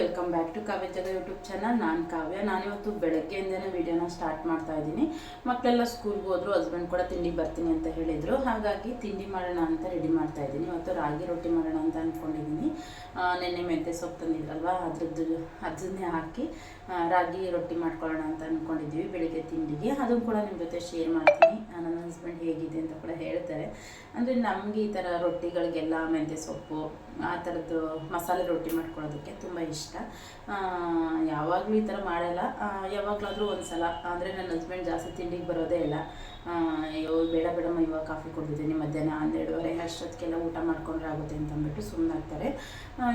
Welcome back to Kavya YouTube channel ನಾನು ಕಾವ್ಯ. ನಾನಿವತ್ತು ಬೆಳಗ್ಗೆಯಿಂದನೇ ವಿಡಿಯೋನ ಸ್ಟಾರ್ಟ್ ಮಾಡ್ತಾ ಇದ್ದೀನಿ. ಮಕ್ಕಳೆಲ್ಲ ಸ್ಕೂಲ್ಗೆ ಹೋದ್ರು ಹಸ್ಬೆಂಡ್ ಕೂಡ ತಿಂಡಿ ಬರ್ತೀನಿ ಅಂತ ಹೇಳಿದರು. ಹಾಗಾಗಿ ತಿಂಡಿ ಮಾಡೋಣ ಅಂತ ರೆಡಿ ಮಾಡ್ತಾ ಇದ್ದೀನಿ. ಇವತ್ತು ರಾಗಿ ರೊಟ್ಟಿ ಮಾಡೋಣ ಅಂತ ಅಂದ್ಕೊಂಡಿದ್ದೀನಿ ನೆನ್ನೆ ಮೆಂತೆ ಸೊಪ್ಪು ತಂದಿದ್ರಲ್ವ? ಅದ್ರದ್ದು ಅದನ್ನೇ ಹಾಕಿ ರಾಗಿ ರೊಟ್ಟಿ ಮಾಡ್ಕೊಳ್ಳೋಣ ಅಂತ ಅಂದ್ಕೊಂಡಿದ್ದೀವಿ ಬೆಳಿಗ್ಗೆ ತಿಂಡಿಗೆ. ಅದನ್ನು ಕೂಡ ನಿಮ್ಮ ಜೊತೆ ಶೇರ್ ಮಾಡ್ತೀನಿ. ಹಸ್ಬೆಂಡ್ ಹೇಗಿದೆ ಅಂತ ಕೂಡ ಹೇಳ್ತಾರೆ. ಅಂದರೆ ನಮಗೆ ಈ ಥರ ರೊಟ್ಟಿಗಳಿಗೆಲ್ಲ ಮೆಂತ್ಯ ಸೊಪ್ಪು, ಆ ಥರದ್ದು ಮಸಾಲೆ ರೊಟ್ಟಿ ಮಾಡ್ಕೊಳ್ಳೋದಕ್ಕೆ ತುಂಬ ಇಷ್ಟ. ಯಾವಾಗಲೂ ಈ ಥರ ಮಾಡಲ್ಲ. ಯಾವಾಗಲಾದರೂ ಒಂದು ಸಲ ಅಂದರೆ ನನ್ನ ಹಸ್ಬೆಂಡ್ ಜಾಸ್ತಿ ತಿಂಡಿಗೆ ಬರೋದೇ ಇಲ್ಲ. ಅಯ್ಯೋ, ಬೇಡ ಬೇಡಮ್ಮ, ಇವಾಗ ಕಾಫಿ ಕೊಡ್ತಿದ್ದೀನಿ ಮಧ್ಯಾಹ್ನ ಹನ್ನೆರಡುವರೆ, ಅಷ್ಟೊತ್ತಿಗೆಲ್ಲ ಊಟ ಮಾಡ್ಕೊಂಡ್ರೆ ಆಗುತ್ತೆ ಅಂತ ಅಂದ್ಬಿಟ್ಟು ಸುಮ್ಮನಾಗ್ತಾರೆ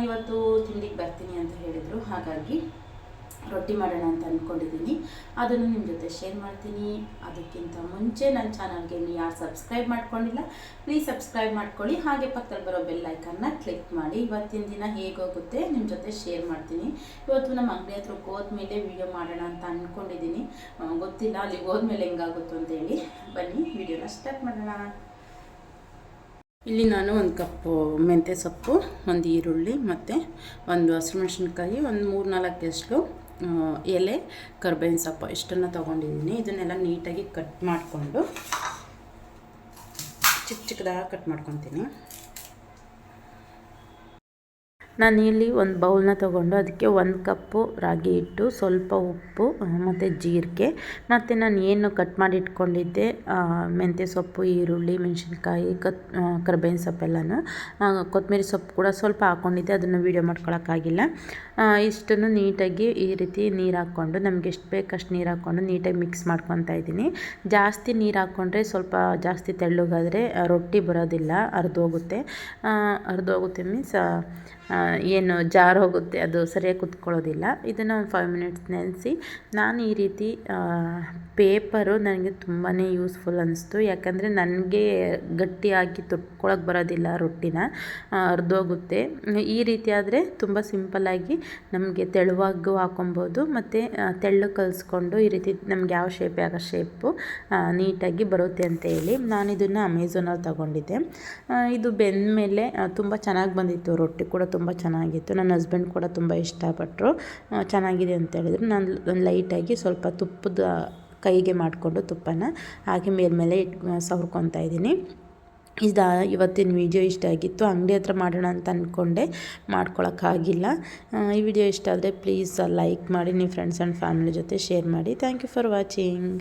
ಇವತ್ತು ತಿಂಡಿಗೆ ಬರ್ತೀನಿ ಅಂತ ಹೇಳಿದರು. ಹಾಗಾಗಿ ರೊಟ್ಟಿ ಮಾಡೋಣ ಅಂತ ಅಂದ್ಕೊಂಡಿದ್ದೀನಿ ಅದನ್ನು ನಿಮ್ಮ ಜೊತೆ ಶೇರ್ ಮಾಡ್ತೀನಿ. ಅದಕ್ಕಿಂತ ಮುಂಚೆ ನನ್ನ ಚಾನಲ್ಗೆ ನೀವು ಯಾರು ಸಬ್ಸ್ಕ್ರೈಬ್ ಮಾಡ್ಕೊಂಡಿಲ್ಲ ಪ್ಲೀಸ್ ಸಬ್ಸ್ಕ್ರೈಬ್ ಮಾಡ್ಕೊಳ್ಳಿ. ಹಾಗೆ ಪಕ್ಕದಲ್ಲಿ ಬರೋ ಬೆಲ್ ಐಕನ್ನ ಕ್ಲಿಕ್ ಮಾಡಿ. ಇವತ್ತಿನ ದಿನ ಹೇಗೋಗುತ್ತೆ ನಿಮ್ಮ ಜೊತೆ ಶೇರ್ ಮಾಡ್ತೀನಿ. ಇವತ್ತು ನಮ್ಮ ಅಂಗಡಿ ಹತ್ರ ಹೋದ್ಮೇಲೆ ವಿಡಿಯೋ ಮಾಡೋಣ ಅಂತ ಅಂದ್ಕೊಂಡಿದ್ದೀನಿ ಗೊತ್ತಿಲ್ಲ, ಅಲ್ಲಿಗೆ ಹೋದ್ಮೇಲೆ ಹೆಂಗಾಗುತ್ತೋ ಅಂತೇಳಿ ಬನ್ನಿ ವಿಡಿಯೋನ ಸ್ಟಾರ್ಟ್ ಮಾಡೋಣ. ಇಲ್ಲಿ ನಾನು ಒಂದು ಕಪ್ಪು ಮೆಂತ್ಯ ಸೊಪ್ಪು, ಒಂದು ಈರುಳ್ಳಿ ಮತ್ತು ಒಂದು ಹಸಿಮೆಣ್ಸಿನ್ಕಾಯಿ ಒಂದು ಮೂರು ನಾಲ್ಕು ಎಷ್ಟು ಎಲೆ, ಕರ್ಬೇವಿನ ಸೊಪ್ಪು ಇಷ್ಟನ್ನು ತೊಗೊಂಡಿದ್ದೀನಿ. ಇದನ್ನೆಲ್ಲ ನೀಟಾಗಿ ಕಟ್ ಮಾಡಿಕೊಂಡು ಚಿಕ್ಕ ಚಿಕ್ಕದಾಗಿ ಕಟ್ ಮಾಡ್ಕೊತೀನಿ. ನಾನು ಇಲ್ಲಿ ಒಂದು ಬೌಲ್ನ ತೊಗೊಂಡು ಅದಕ್ಕೆ ಒಂದು ಕಪ್ಪು ರಾಗಿ ಹಿಟ್ಟು, ಸ್ವಲ್ಪ ಉಪ್ಪು ಮತ್ತು ಜೀರಿಗೆ, ಮತ್ತು ನಾನು ಏನು ಕಟ್ ಮಾಡಿ ಇಟ್ಕೊಂಡಿದ್ದೆ ಮೆಂತ್ಯ ಸೊಪ್ಪು, ಈರುಳ್ಳಿ, ಮೆಣಸಿನ್ಕಾಯಿ, ಕತ್ ಕರ್ಬೇವಿನ ಸೊಪ್ಪೆಲ್ಲನೂ ಕೊತ್ತಂಬರಿ ಸೊಪ್ಪು ಕೂಡ ಸ್ವಲ್ಪ ಹಾಕ್ಕೊಂಡಿದ್ದೆ ಅದನ್ನು ವೀಡಿಯೋ ಮಾಡ್ಕೊಳೋಕ್ಕಾಗಿಲ್ಲ. ಇಷ್ಟನ್ನು ನೀಟಾಗಿ ಈ ರೀತಿ ನೀರು ಹಾಕ್ಕೊಂಡು, ನಮ್ಗೆ ಎಷ್ಟು ಬೇಕಷ್ಟು ನೀರು ಹಾಕ್ಕೊಂಡು ನೀಟಾಗಿ ಮಿಕ್ಸ್ ಮಾಡ್ಕೊತಾ ಇದ್ದೀನಿ. ಜಾಸ್ತಿ ನೀರು ಹಾಕ್ಕೊಂಡ್ರೆ ಸ್ವಲ್ಪ ಜಾಸ್ತಿ ತೆಳ್ಳಗಾದರೆ ರೊಟ್ಟಿ ಬರೋದಿಲ್ಲ, ಅರ್ಧೋಗುತ್ತೆ. ಅರ್ಧೋಗುತ್ತೆ ಮೀನ್ಸ್ ಏನು ಜಾರು ಹೋಗುತ್ತೆ ಅದು ಸರಿಯಾಗಿ ಕುತ್ಕೊಳ್ಳೋದಿಲ್ಲ. ಇದನ್ನು ಒಂದು ಫೈವ್ ಮಿನಿಟ್ಸ್ ನೆನೆಸಿ. ನಾನು ಈ ರೀತಿ ಪೇಪರು ನನಗೆ ತುಂಬಾ ಯೂಸ್ಫುಲ್ ಅನ್ನಿಸ್ತು ಯಾಕಂದರೆ ನನಗೆ ಗಟ್ಟಿಯಾಗಿ ತುಟ್ಕೊಳಕ್ಕೆ ಬರೋದಿಲ್ಲ ರೊಟ್ಟಿನ ಅರ್ಧೋಗುತ್ತೆ ಈ ರೀತಿ ಆದರೆ ತುಂಬ ಸಿಂಪಲ್ಲಾಗಿ ನಮಗೆ ತೆಳುವಾಗೂ ಹಾಕೊಬೋದು. ಮತ್ತು ತೆಳ್ಳು ಕಲಿಸ್ಕೊಂಡು ಈ ರೀತಿ ನಮ್ಗೆ ಯಾವ ಶೇಪ್ ಯಾವ ಶೇಪು ನೀಟಾಗಿ ಬರುತ್ತೆ ಅಂತ ಹೇಳಿ ನಾನು ಇದನ್ನು ಅಮೆಝೋನಲ್ಲಿ ತೊಗೊಂಡಿದ್ದೆ. ಇದು ಬೆಂದ ಮೇಲೆ ತುಂಬ ಚೆನ್ನಾಗಿ ಬಂದಿತ್ತು. ರೊಟ್ಟಿ ಕೂಡ ತುಂಬ ಚೆನ್ನಾಗಿತ್ತು. ನನ್ನ ಹಸ್ಬೆಂಡ್ ಕೂಡ ತುಂಬ ಇಷ್ಟಪಟ್ಟರು ಚೆನ್ನಾಗಿದೆ ಅಂತ ಹೇಳಿದ್ರು. ನಾನು ಲೈಟಾಗಿ ಸ್ವಲ್ಪ ತುಪ್ಪದ ಕೈಗೆ ಮಾಡಿಕೊಂಡು ತುಪ್ಪನ ಹಾಗೆ ಮೇಲ್ಮೇಲೆ ಇಟ್ ಸವರ್ಕೊತಾ ಇದ್ದೀನಿ. ಇದು ಇವತ್ತಿನ ವಿಡಿಯೋ ಇಷ್ಟ ಆಗಿತ್ತು. ಅಂಗಡಿ ಹತ್ರ ಮಾಡೋಣ ಅಂತ ಅಂದ್ಕೊಂಡೆ ಮಾಡ್ಕೊಳಕ್ಕಾಗಿಲ್ಲ ಈ ವಿಡಿಯೋ ಇಷ್ಟ ಆದರೆ ಪ್ಲೀಸ್ ಲೈಕ್ ಮಾಡಿ ನಿಮ್ಮ ಫ್ರೆಂಡ್ಸ್ ಆ್ಯಂಡ್ ಫ್ಯಾಮಿಲಿ ಜೊತೆ ಶೇರ್ ಮಾಡಿ. Thank you for watching